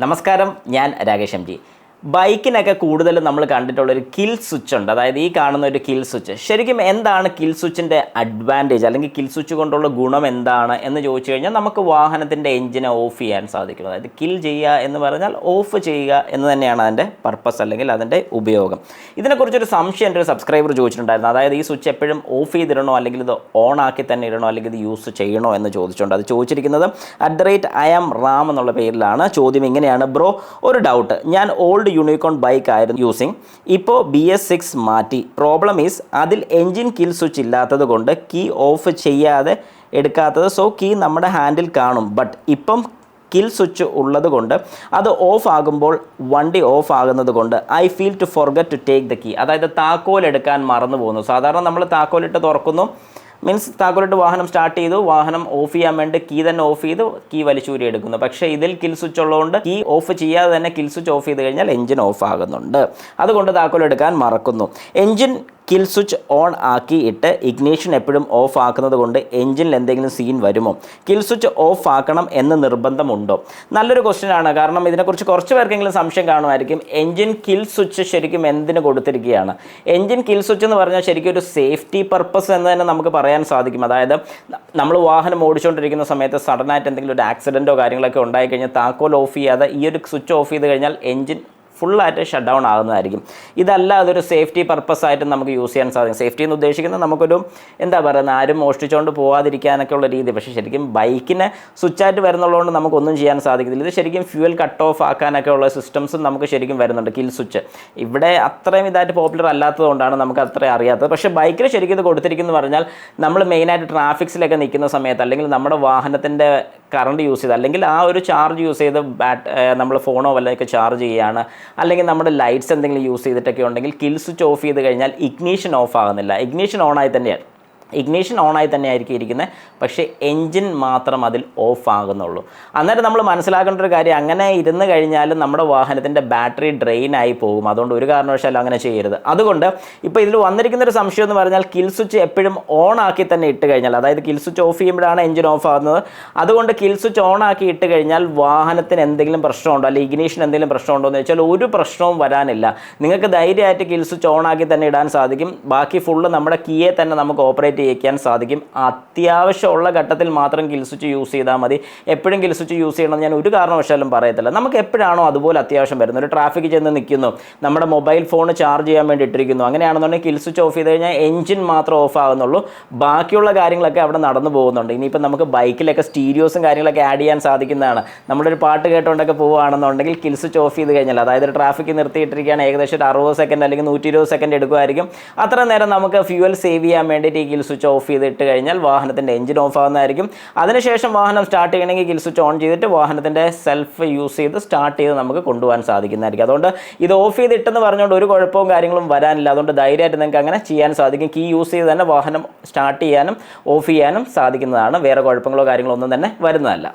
നമസ്കാരം ഞാൻ Rakesh M G. ബൈക്കിനൊക്കെ കൂടുതൽ നമ്മൾ കണ്ടിട്ടുള്ള ഒരു കിൽ സ്വിച്ച് ഉണ്ട്. അതായത് ഈ കാണുന്ന ഒരു കിൽ സ്വിച്ച് ശരിക്കും എന്താണ് കിൽ സ്വിച്ചിന്റെ അഡ്വാന്റേജ് അല്ലെങ്കിൽ കിൽ സ്വിച്ച് കൊണ്ടുള്ള ഗുണം എന്താണ് എന്ന് ചോദിച്ചു കഴിഞ്ഞാൽ നമുക്ക് വാഹനത്തിന്റെ എഞ്ചിനെ ഓഫ് ചെയ്യാൻ സാധിക്കും. അതായത് കിൽ ചെയ്യുക എന്ന് പറഞ്ഞാൽ ഓഫ് ചെയ്യുക എന്ന് തന്നെയാണ് അതിന്റെ പർപ്പസ് അല്ലെങ്കിൽ അതിന്റെ ഉപയോഗം. ഇതിനെക്കുറിച്ചൊരു സംശയം എന്റെ ഒരു സബ്സ്ക്രൈബർ ചോദിച്ചിട്ടുണ്ടായിരുന്നു. അതായത് ഈ സ്വിച്ച് എപ്പോഴും ഓഫ് ചെയ്തിടണോ? അല്ലെങ്കിൽ ഇത് ഓൺ ആക്കി തന്നെ ഇടണോ? അല്ലെങ്കിൽ ഇത് യൂസ് ചെയ്യണോ എന്ന് ചോദിച്ചിട്ടുണ്ട്. അത് ചോദിച്ചിരിക്കുന്നത് at the rate I am Ram എന്നുള്ള പേരിലാണ്. ചോദ്യം ഇങ്ങനെയാണ്. ബ്രോ ഒരു ഡൗട്ട് ഞാൻ ഓൾഡ് യൂണിക്കോൺ ബൈക്ക് ആയിരുന്നു യൂസിങ് ഇപ്പോൾ ബി എസ് സിക്സ് മാറ്റി. പ്രോബ്ലം ഈസ് അതിൽ എൻജിൻ കിൽ സ്വിച്ച് ഇല്ലാത്തത് കൊണ്ട് കീ ഓഫ് ചെയ്യാതെ എടുക്കാത്തത്. സോ കീ നമ്മുടെ ഹാൻഡിൽ കാണും. ബട്ട് ഇപ്പം കിൽ സ്വിച്ച് ഉള്ളത് കൊണ്ട് അത് ഓഫ് ആകുമ്പോൾ വണ്ടി ഓഫ് ആകുന്നത് കൊണ്ട് I feel to forget to take the key അതായത് താക്കോൽ എടുക്കാൻ മറന്നു പോകുന്നു. സാധാരണ നമ്മൾ താക്കോലിട്ട് തുറക്കുന്നു. മീൻസ് താക്കോലിട്ട് വാഹനം സ്റ്റാർട്ട് ചെയ്തു വാഹനം ഓഫ് ചെയ്യാൻ വേണ്ടി കീ തന്നെ ഓഫ് ചെയ്ത് കീ വലിച്ചൂരി എടുക്കുന്നു. പക്ഷേ ഇതിൽ കിൽ സ്വിച്ച് ഉള്ളതുകൊണ്ട് കീ ഓഫ് ചെയ്യാതെ തന്നെ കിൽ സ്വിച്ച് ഓഫ് ചെയ്ത് കഴിഞ്ഞാൽ എഞ്ചിൻ ഓഫ് ആകുന്നുണ്ട്. അതുകൊണ്ട് താക്കോൽ എടുക്കാൻ മറക്കുന്നു. എഞ്ചിൻ കിൽ സ്വിച്ച് ഓൺ ആക്കിയിട്ട് ഇഗ്നീഷൻ എപ്പോഴും ഓഫ് ആക്കുന്നത് കൊണ്ട് എഞ്ചിനിൽ എന്തെങ്കിലും സീൻ വരുമോ? കിൽ സ്വിച്ച് ഓഫ് ആക്കണം എന്ന് നിർബന്ധമുണ്ടോ? നല്ലൊരു ക്വസ്റ്റ്യൻ ആണ്. കാരണം ഇതിനെക്കുറിച്ച് കുറച്ച് പേർക്കെങ്കിലും സംശയം കാണുമായിരിക്കും. എഞ്ചിൻ കിൽ സ്വിച്ച് ശരിക്കും എന്തിന് കൊടുത്തിരിക്കുകയാണ്? എഞ്ചിൻ കിൽ സ്വിച്ച് എന്ന് പറഞ്ഞാൽ ശരിക്കും ഒരു സേഫ്റ്റി പർപ്പസ് എന്ന് തന്നെ നമുക്ക് പറയാൻ സാധിക്കും. അതായത് നമ്മൾ വാഹനം ഓടിച്ചുകൊണ്ടിരിക്കുന്ന സമയത്ത് സഡനായിട്ട് എന്തെങ്കിലും ഒരു ആക്സിഡന്റോ കാര്യങ്ങളൊക്കെ ഉണ്ടായിക്കഴിഞ്ഞാൽ താക്കോൽ ഓഫ് ചെയ്യാതെ ഈ ഒരു സ്വിച്ച് ഓഫ് ചെയ്ത് കഴിഞ്ഞാൽ എഞ്ചിൻ ഫുള്ളായിട്ട് ഷട്ട് ഡൗൺ ആകുന്നതായിരിക്കും. ഇതല്ല അതൊരു സേഫ്റ്റി പർപ്പസ് ആയിട്ട് നമുക്ക് യൂസ് ചെയ്യാൻ സാധിക്കും. സേഫ്റ്റി എന്ന് ഉദ്ദേശിക്കുന്നത് നമുക്കൊരു എന്താ പറയുന്നത് ആരും മോഷ്ടിച്ചുകൊണ്ട് പോകാതിരിക്കാനൊക്കെ ഉള്ള രീതി. പക്ഷേ ശരിക്കും ബൈക്കിനെ സ്വിച്ചായിട്ട് വരുന്നുള്ളതുകൊണ്ട് നമുക്കൊന്നും ചെയ്യാൻ സാധിക്കത്തില്ല. ഇത് ശരിക്കും ഫ്യൂവൽ കട്ട് ഓഫ് ആക്കാനൊക്കെ ഉള്ള സിസ്റ്റംസും നമുക്ക് ശരിക്കും വരുന്നുണ്ട്. കിൽ സ്വിച്ച് ഇവിടെ അത്രയും ഇതായിട്ട് പോപ്പുലർ അല്ലാത്തതുകൊണ്ടാണ് നമുക്ക് അത്രയും അറിയാത്തത്. പക്ഷേ ബൈക്കിൽ ശരിക്കും ഇത് കൊടുത്തിരിക്കുന്നു പറഞ്ഞാൽ നമ്മൾ മെയിനായിട്ട് ട്രാഫിക്സിലൊക്കെ നിൽക്കുന്ന സമയത്ത് അല്ലെങ്കിൽ നമ്മുടെ വാഹനത്തിന്റെ കറണ്ട് യൂസ് ചെയ്ത് അല്ലെങ്കിൽ ആ ഒരു ചാർജ് യൂസ് ചെയ്ത് ബാറ്റ് നമ്മൾ ഫോണോ വല്ലതൊക്കെ ചാർജ് ചെയ്യുകയാണ്. അല്ലെങ്കിൽ നമ്മുടെ ലൈറ്റ്സ് എന്തെങ്കിലും യൂസ് ചെയ്തിട്ടൊക്കെ ഉണ്ടെങ്കിൽ കിൽ സ്വിച്ച് ഓഫ് ചെയ്ത് കഴിഞ്ഞാൽ ഇഗ്നീഷൻ ഓഫ് ആകുന്നില്ല. ഇഗ്നീഷൻ ഓൺ ആയി തന്നെയാണ്. ഇഗ്നീഷൻ ഓണായി തന്നെ ആയിരിക്കും ഇരിക്കുന്നത് പക്ഷേ എൻജിൻ മാത്രം അതിൽ ഓഫ് ആകുന്നുള്ളൂ. അന്നേരം നമ്മൾ മനസ്സിലാക്കേണ്ട ഒരു കാര്യം അങ്ങനെ ഇരുന്ന് കഴിഞ്ഞാൽ നമ്മുടെ വാഹനത്തിന്റെ ബാറ്ററി ഡ്രെയിൻ ആയി പോകും. അതുകൊണ്ട് ഒരു കാരണവശാലും അങ്ങനെ ചെയ്യരുത്. അതുകൊണ്ട് ഇപ്പോൾ ഇതിൽ വന്നിരിക്കുന്ന ഒരു സംശയം എന്ന് പറഞ്ഞാൽ കിൽ സ്വിച്ച് എപ്പോഴും ഓൺ ആക്കി തന്നെ ഇട്ട് കഴിഞ്ഞാൽ അതായത് കിൽ സ്വിച്ച് ഓഫ് ചെയ്യുമ്പോഴാണ് എൻജിൻ ഓഫ് ആകുന്നത്. അതുകൊണ്ട് കിൽ സ്വിച്ച് ഓൺ ആക്കി ഇട്ട് കഴിഞ്ഞാൽ വാഹനത്തിന് എന്തെങ്കിലും പ്രശ്നമുണ്ടോ അല്ലെങ്കിൽ ഇഗ്നീഷൻ എന്തെങ്കിലും പ്രശ്നമുണ്ടോ എന്ന് വെച്ചാൽ ഒരു പ്രശ്നവും വരാനില്ല. നിങ്ങൾക്ക് ധൈര്യമായിട്ട് കിൽ സ്വിച്ച് ഓൺ ആക്കി തന്നെ ഇടാൻ സാധിക്കും. ബാക്കി ഫുള്ള് നമ്മുടെ കീയെ തന്നെ നമുക്ക് ഓപ്പറേറ്റ് ചെയ്യിക്കാൻ സാധിക്കും. അത്യാവശ്യമുള്ള ഘട്ടത്തിൽ മാത്രം കിൽ സ്വിച്ച് യൂസ് ചെയ്താൽ മതി. എപ്പോഴും കിൽ സ്വിച്ച് യൂസ് ചെയ്യണമെന്ന് ഞാൻ ഒരു കാരണവശാലും പറയത്തില്ല. നമുക്ക് എപ്പോഴാണോ അതുപോലെ അത്യാവശ്യം വരുന്നത്? ഒരു ട്രാഫിക് ചെന്ന് നിൽക്കുന്നു. നമ്മുടെ മൊബൈൽ ഫോൺ ചാർജ് ചെയ്യാൻ വേണ്ടി ഇട്ടിരിക്കുന്നു. അങ്ങനെയാണെന്നുണ്ടെങ്കിൽ കിൽ സ്വിച്ച് ഓഫ് ചെയ്ത് കഴിഞ്ഞാൽ എഞ്ചിൻ മാത്രം ഓഫ് ആകുന്നുള്ളൂ. ബാക്കിയുള്ള കാര്യങ്ങളൊക്കെ അവിടെ നടന്നു പോകുന്നുണ്ട്. ഇനിയിപ്പോൾ നമുക്ക് ബൈക്കിലൊക്കെ സ്റ്റീരിയോസും കാര്യങ്ങളൊക്കെ ആഡ് ചെയ്യാൻ സാധിക്കുന്നതാണ്. നമ്മളൊരു പാട്ട് കേട്ടുകൊണ്ടൊക്കെ പോവുകയാണെന്നുണ്ടെങ്കിൽ കിൽ സ്വിച്ച് ഓഫ് ചെയ്ത് കഴിഞ്ഞാൽ അതായത് ഒരു ട്രാഫിക് നിർത്തിയിട്ടിരിക്കുകയാണ് ഏകദേശം ഒരു അറുപത് സെക്കൻഡ് അല്ലെങ്കിൽ നൂറ്റി ഇരുപത് സെക്കൻഡ് എടുക്കുമായിരിക്കും. അത്ര നേരം നമുക്ക് ഫ്യൂവൽ സേവ് ചെയ്യാൻ വേണ്ടിയിട്ട് ഈ കിൽ സ്വിച്ച് ഓഫ് ചെയ്തിട്ട് കഴിഞ്ഞാൽ വാഹനത്തിന്റെ എഞ്ചിൻ ഓഫ് ആകുന്നതായിരിക്കും അതിനുശേഷം വാഹനം സ്റ്റാർട്ട് ചെയ്യണമെങ്കിൽ കിൽ സ്വിച്ച് ഓൺ ചെയ്തിട്ട് വാഹനത്തിന്റെ സെൽഫ് യൂസ് ചെയ്ത് സ്റ്റാർട്ട് ചെയ്ത് നമുക്ക് കൊണ്ടുപോകാൻ സാധിക്കുന്നതായിരിക്കും. അതുകൊണ്ട് ഇത് ഓഫ് ചെയ്തിട്ടെന്ന് പറഞ്ഞുകൊണ്ട് ഒരു കുഴപ്പവും കാര്യങ്ങളും വരാനില്ല. അതുകൊണ്ട് ധൈര്യമായിട്ട് നിങ്ങൾക്ക് അങ്ങനെ ചെയ്യാൻ സാധിക്കും. കീ യൂസ് ചെയ്ത് തന്നെ വാഹനം സ്റ്റാർട്ട് ചെയ്യാനും ഓഫ് ചെയ്യാനും സാധിക്കുന്നതാണ്. വേറെ കുഴപ്പങ്ങളോ കാര്യങ്ങളോ ഒന്നും തന്നെ വരുന്നതല്ല.